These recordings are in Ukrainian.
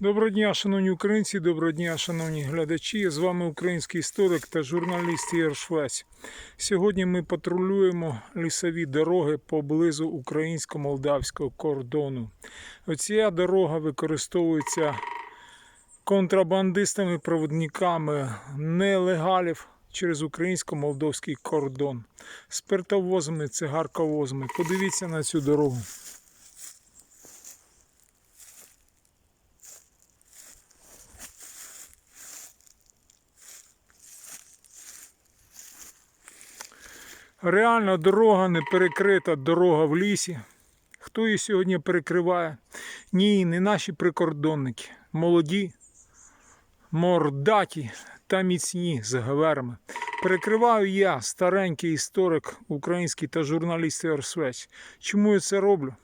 Доброго дня, шановні українці, доброго дня, шановні глядачі. З вами український історик та журналіст Ігор Швець. Сьогодні ми патрулюємо лісові дороги поблизу українсько-молдавського кордону. Оця дорога використовується контрабандистами, проводниками нелегалів через українсько-молдовський кордон. Спиртовозами, цигарковозами. Подивіться на цю дорогу. Реально дорога не перекрита, дорога в лісі. Хто її сьогодні перекриває? Ні, не наші прикордонники. Молоді, мордаті та міцні з гаверами. Перекриваю я, старенький історик український та журналіст Ігор Чому я це роблю?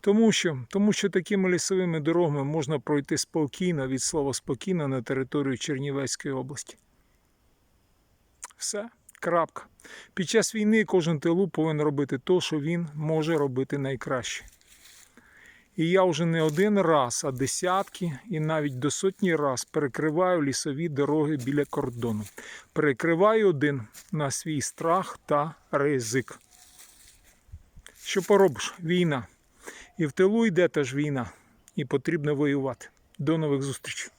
Тому що, тому що такими лісовими дорогами можна пройти спокійно від слова спокійно на територію Чернівецької області. Все, крапка. Під час війни кожен тилу повинен робити те, що він може робити найкраще. І я вже не один раз, а десятки і навіть до сотні раз перекриваю лісові дороги біля кордону. Перекриваю один на свій страх та ризик. Що поробиш? Війна. І в тилу йде теж війна. І потрібно воювати. До нових зустрічей.